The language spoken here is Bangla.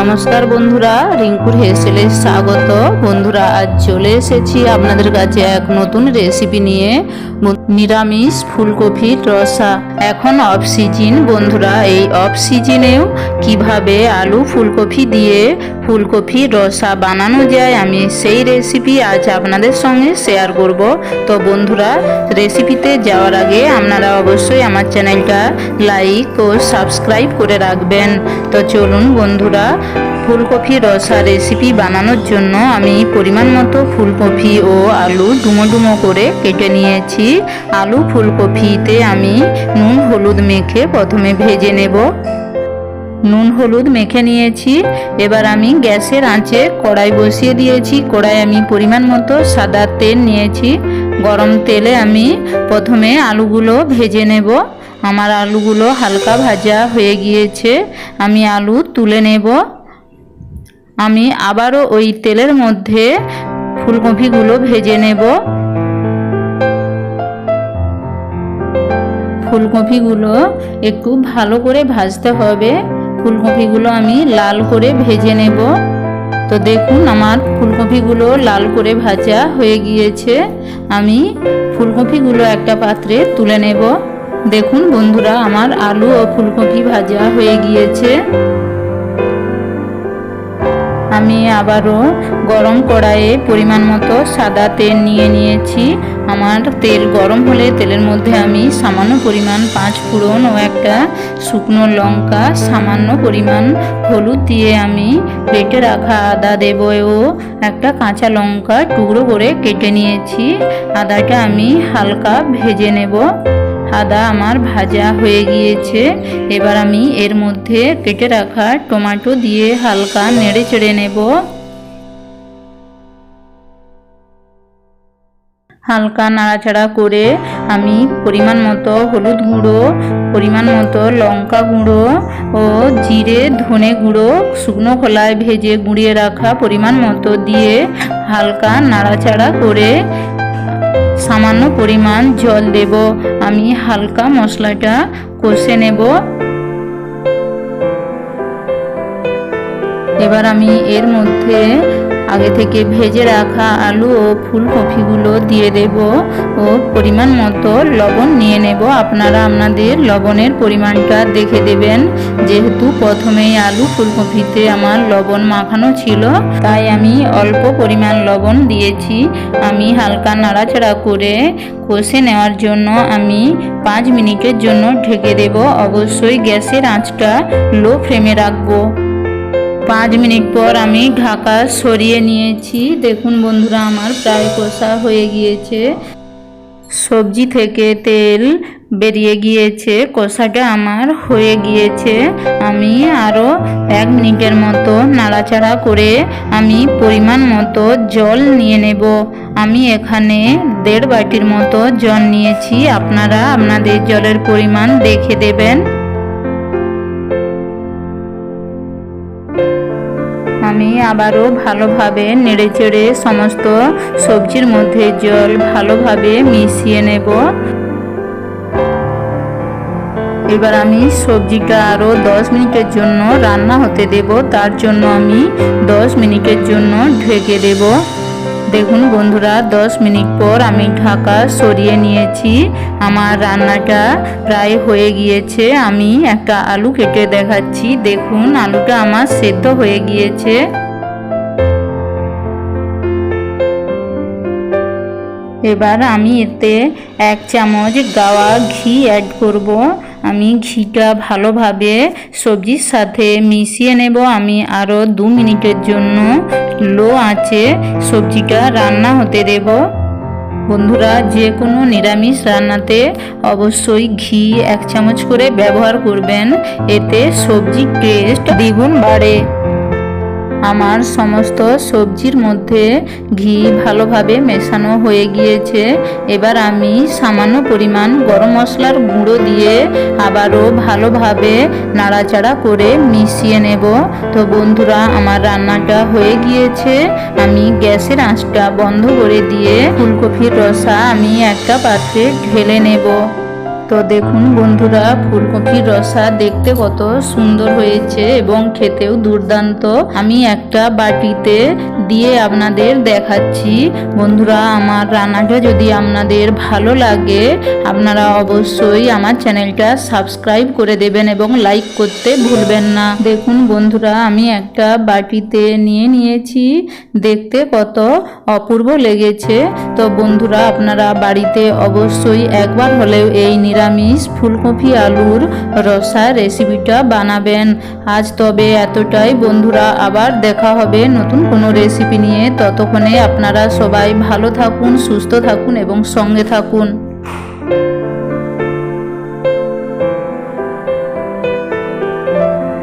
নমস্কার বন্ধুরা, রিঙ্কুর হেসেলে স্বাগত। বন্ধুরা, আজ চলে এসেছি আপনাদের কাছে এক নতুন রেসিপি নিয়ে। নিরামিষ ফুলকপির রসা। এখন অফ সিজন বন্ধুরা, এই অফ সিজনেও কীভাবে আলু ফুলকপি দিয়ে ফুলকপির রসা বানানো যায়, আমি সেই রেসিপি আজ আপনাদের সঙ্গে শেয়ার করব। তো বন্ধুরা রেসিপিতে যাওয়ার আগে আপনারা অবশ্যই আমার চ্যানেলটা লাইক ও সাবস্ক্রাইব করে রাখবেন। তো চলুন বন্ধুরা ফুলকপি রসা রেসিপি বানানোর জন্য আমি পরিমাণ মতো ফুলকপি ও আলু ডুমো ডুমো করে কেটে নিয়েছি। আলু ফুলকপিতে আমি নুন, হলুদ মেখে প্রথমে ভেজে নেব। নুন, হলুদ মেখে নিয়েছি। এবার আমি গ্যাসের আঁচে কড়াই বসিয়ে দিয়েছি। কড়াই আমি পরিমাণ মতো সাদা তেল নিয়েছি। গরম তেলে আমি প্রথমে আলুগুলো ভেজে নেব। আমার আলুগুলো হালকা ভাজা হয়ে গিয়েছে, আমি আলু তুলে নেব। আমি আবারও ওই তেলের মধ্যে ফুলকপিগুলো ভেজে নেব। ফুলকপিগুলো একটু ভালো করে ভাজতে হবে। ফুলকপিগুলো আমি লাল করে ভেজে নেব। তো দেখুন, আমার ফুলকপিগুলো লাল করে ভাজা হয়ে গিয়েছে। আমি ফুলকপিগুলো একটা পাত্রে তুলে নেব। দেখুন বন্ধুরা, আমার আলু ও ফুলকপি ভাজা হয়ে গিয়েছে। আমি আবারও গরম কড়াইয়ে পরিমাণ মতো সাদা তেল নিয়ে নিয়েছি। আমার তেল গরম হলে তেলের মধ্যে আমি সামান্য পরিমাণ পাঁচ ফোড়ন ও একটা শুকনো লঙ্কা, সামান্য পরিমাণ হলুদ দিয়ে আমি পেটে রাখা আদা দেব ও একটা কাঁচা লঙ্কা টুকরো করে কেটে নিয়েছি। আদাটা আমি হালকা ভেজে নেব। আদা আমার ভাজা হয়ে গিয়েছে। এবার আমি এর মধ্যে কেটে রাখা টমেটো দিয়ে হালকা নেড়ে চেড়ে নেব। হালকা নাড়াচাড়া করে আমি পরিমাণ মতো হলুদ গুঁড়ো, পরিমাণ মতো লঙ্কা গুঁড়ো ও জিরে, ধনে গুঁড়ো, শুকনো খোলায় ভেজে গুঁড়িয়ে রাখা পরিমাণ মতো দিয়ে হালকা নাড়াচাড়া করে সামান্য পরিমাণ জল দেব। আমি হালকা মশলাটা কষে নেব। এবার আমি এর মধ্যে আগে থেকে ভেজে রাখা আলু ও ফুলকপিগুলো দিয়ে দেব ও পরিমাণ মতো লবণ নিয়ে নেব। আপনারা আপনাদের লবণের পরিমাণটা দেখে দেবেন। যেহেতু প্রথমেই আলু ফুলকপিতে আমার লবণ মাখানো ছিল, তাই আমি অল্প পরিমাণ লবণ দিয়েছি। আমি হালকা নাড়াচাড়া করে কষে নেওয়ার জন্য আমি পাঁচ মিনিটের জন্য ঢেকে দেব। অবশ্যই গ্যাসের আঁচটা লো ফ্লেমে রাখব। পাঁচ মিনিট পর আমি ঢাকা সরিয়ে নিয়েছি। দেখুন বন্ধুরা, আমার প্রায় কষা হয়ে গিয়েছে। সবজি থেকে তেল বেরিয়ে গিয়েছে, কষাটা আমার হয়ে গিয়েছে। আমি আরও এক মিনিটের মতো নাড়াচাড়া করে আমি পরিমাণ মতো জল নিয়ে নেব। আমি এখানে দেড় বাটির মতো জল নিয়েছি। আপনারা আপনাদের জলের পরিমাণ দেখে দেবেন। আমি আবারও ভালোভাবে নেড়েচেড়ে সমস্ত সবজির মধ্যে জল ভালোভাবে মিশিয়ে নেব। এবার আমি সবজিটা আরও দশ মিনিটের জন্য রান্না হতে দেব। তার জন্য আমি দশ মিনিটের জন্য ঢেকে দেব। দেখুন বন্ধুরা, দশ মিনিট পর আমি ঢাকা সরিয়ে নিয়েছি। আমার রান্নাটা প্রায় হয়ে গিয়েছে। আমি একটা আলু কেটে দেখাচ্ছি। দেখুন, আলুটা আমার সেদ্ধ হয়ে গিয়েছে। এবার আমি এতে এক চামচ গাওয়া ঘি অ্যাড করব। আমি ঘিটা ভালোভাবে সবজির সাথে মিশিয়ে নেব। আমি আরও দু মিনিটের জন্য লো আঁচে সবজিটা রান্না হতে দেব। বন্ধুরা, যে কোনো নিরামিষ রান্নাতে অবশ্যই ঘি এক চামচ করে ব্যবহার করবেন। এতে সবজির টেস্ট দ্বিগুণ বাড়ে। আমার সমস্ত সবজির মধ্যে ঘি ভালোভাবে মেশানো হয়ে গিয়েছে। এবার আমি সামান্য পরিমাণ গরম মশলার গুঁড়ো দিয়ে আবারও ভালোভাবে নাড়াচাড়া করে মিশিয়ে নেব। তো বন্ধুরা, আমার রান্নাটা হয়ে গিয়েছে। আমি গ্যাসের আঁচটা বন্ধ করে দিয়ে ফুলকপির রসা আমি একটা পাত্রে ঢেলে নেব। তো দেখুন বন্ধুরা, ফুলকপির রসা দেখতে কত সুন্দর হয়েছে এবং খেতেও দুর্দান্ত। আমি একটা বাটিতে দিয়ে আপনাদের দেখাচ্ছি। বন্ধুরা, আমার রান্নাটা যদি আপনাদের ভালো লাগে, আপনারা অবশ্যই আমার চ্যানেলটা সাবস্ক্রাইব করে দেবেন এবং লাইক করতে ভুলবেন না। দেখুন বন্ধুরা, আমি একটা বাটিতে নিয়ে নিয়েছি। দেখতে কত অপূর্ব লেগেছে। তো বন্ধুরা, আপনারা বাড়িতে অবশ্যই একবার হলেও এই নিরামিষ ফুলকপি, আলুর রসা রেসিপিটা বানাবেন। আজ তবে এতটাই। বন্ধুরা, আবার দেখা হবে নতুন কোনো রেসিপি নিয়ে। ততক্ষণে আপনারা সবাই ভালো থাকুন, সুস্থ থাকুন এবং সঙ্গে থাকুন।